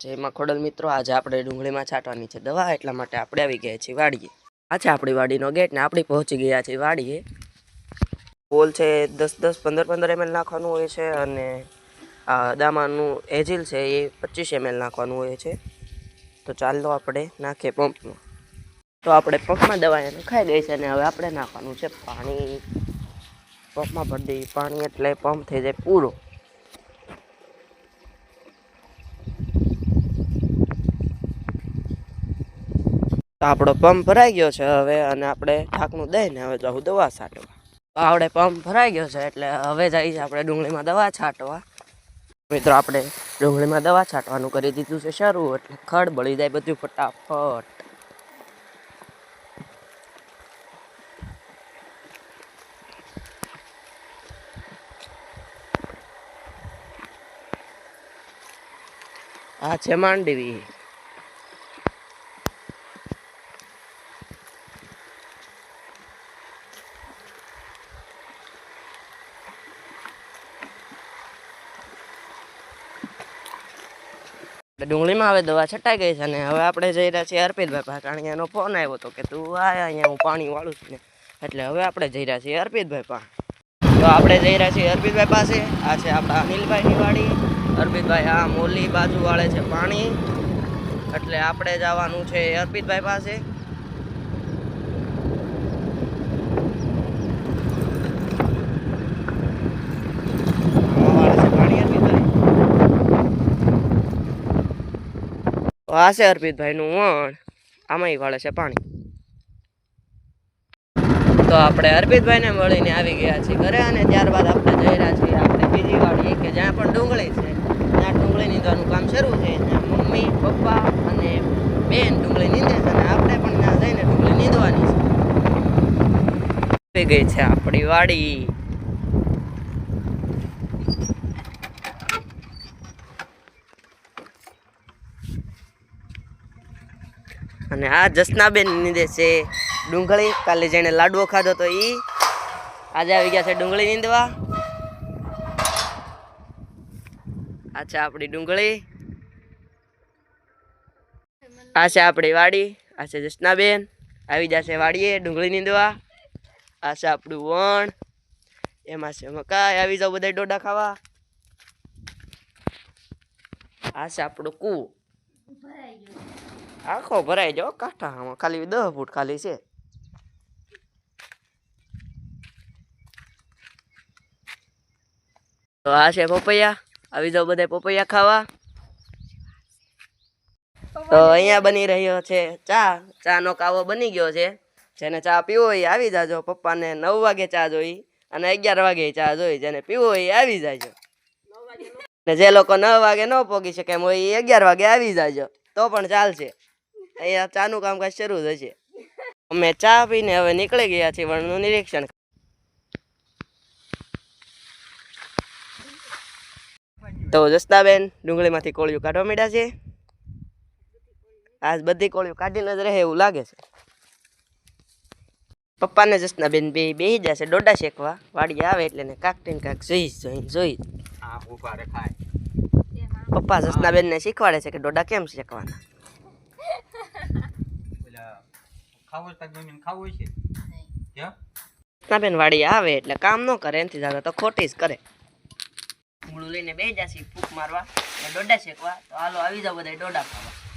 જેમાં ખોડલ મિત્રો આજે આપણે ડુંગળીમાં છાંટવાની છે. દવા એટલા માટે આપણે આવી ગયા છીએ વાડીએ. આ આપણી વાડીનો ગેટ ને આપણે પહોંચી ગયા છીએ વાડીએ. પોલ છે દસ દસ, પંદર પંદર એમએલ નાખવાનું હોય છે અને આ દામાનું એજિલ છે એ પચીસ એમએલ નાખવાનું હોય છે. તો ચાલો આપણે નાખીએ પંપમાં. તો આપણે પંપમાં દવા એને ખાઈ ગઈ છે અને હવે આપણે નાખવાનું છે પાણી. પંપમાં ભરી પાણી એટલે પંપ થઈ જાય પૂરો. તો આપણો પંપ ભરાઈ ગયો છે હવે અને આપણે ઢાંકણું દઈને હવે જવું દવા છાંટવા. તો આપણે પંપ ભરાઈ ગયો છે એટલે હવે જઈએ છીએ આપણે ડુંગળીમાં દવા છાંટવા. મિત્રો, આપણે ડુંગળીમાં દવા છાંટવાનું કરી દીધું છે શરૂ એટલે ખડ બળી જાય બધું ફટાફટ. આ છે માંડવી. ડુંગળીમાં હવે દવા છટાઈ ગઈ છે અને હવે આપણે જઈ રહ્યા છીએ અર્પિતભાઈ પાસે કારણ કે એનો ફોન આવ્યો હતો કે તું આ અહીંયા હું પાણી વાળું છું ને. એટલે હવે આપણે જઈ રહ્યા છીએ અર્પિતભાઈ પાસે. તો આપણે જઈ રહ્યા છીએ અર્પિતભાઈ પાસે. આ છે આપણા અનિલભાઈની વાડી અર્પિતભાઈ આ મોલી બાજુ વાળે છે પાણી. એટલે આપણે જવાનું છે અર્પિતભાઈ પાસે આમાં વાળે છે પાણી અર્પિતભાઈ તો આ છે અર્પિતભાઈનું વણ. આમાંય વાળે છે પાણી. તો આપણે અર્પિતભાઈને મળીને આવી ગયા છીએ ઘરે અને ત્યારબાદ આપણે જઈ રહ્યા છીએ આપણે બીજી વાળી કે જ્યાં પણ ડુંગળી છે. ત્યાં ડુંગળી નીંદવાનું કામ શરૂ છે. ત્યાં મમ્મી, પપ્પા અને બેન ડુંગળી નીંદે છે અને આપણે પણ ત્યાં જઈને ડુંગળી નીંદવાની છે. ગઈ છે આપણી વાડી. અને આ જસનાબેન નીંદે છે. ડુંગળી, કાલે જેણે લાડવો ખાધો તો એ આજે આવી ગયા છે ડુંગળી નીંદવા. આ આપણી ડુંગળી. આ છે આપણી વાડી, આ છે જસનાબેન. આવી જશે વાડીએ ડુંગળી નીંદવા. આ છે આપણું વણ. એમાં છે મકાઈ. આવી જાવ બધા ડોડા ખાવા. આ છે આપણું કૂ. આખો ભરાઈ જાવ કાંઠામાં. ખાલી દસ ફૂટ ખાલી છે. તો આ છે પપૈયા. આવી જાઓ બધા પપૈયા ખાવા. તો અહીંયા બની રહ્યો છે ચા. ચા નો કાવો બની ગયો છે. જેને ચા પીવો એ આવી જાજો. પપ્પાને નવ વાગે ચા જોઈ અને અગિયાર વાગે ચા જોઈ. જેને પીવો એ આવી જાજો. ને જે લોકો નવ વાગે ન પોગી શકે એમ હોય એ અગિયાર વાગે આવી જાજો. તો પણ ચાલશે. અહીંયા ચાનું કામકાજ શરૂ થશે અમે ચા પીને હવે નીકળી ગયા છીએ વણનું નિરીક્ષણ. તો જસ્તાબેન ડુંગળીમાંથી કોળિયું કાઢવા માંડ્યા છે. આજ બધી કોળિયું કાઢીને જ રહે એવું લાગે છે. પપ્પાને જસનાબેન બે બેસી જશે ડોડા શેકવા. વાડી આવે એટલે ને કાકટીને કાક જોઈ જોઈ જોઈ પપ્પા જસનાબેનને શીખવાડે છે કે ડોડા કેમ શેકવાના? ખાવું તક જમીન ખાવું છે? જસનાબેન વાડી આવે એટલે કામ ન કરે એનાથી જ્યાદા તો ખોટી જ કરે. મૂળું લઈને બે જાસી ફૂક મારવા. ને ડોડા શેકવા તો હાલો આવી જાવ બધા ડોડા ખાવા.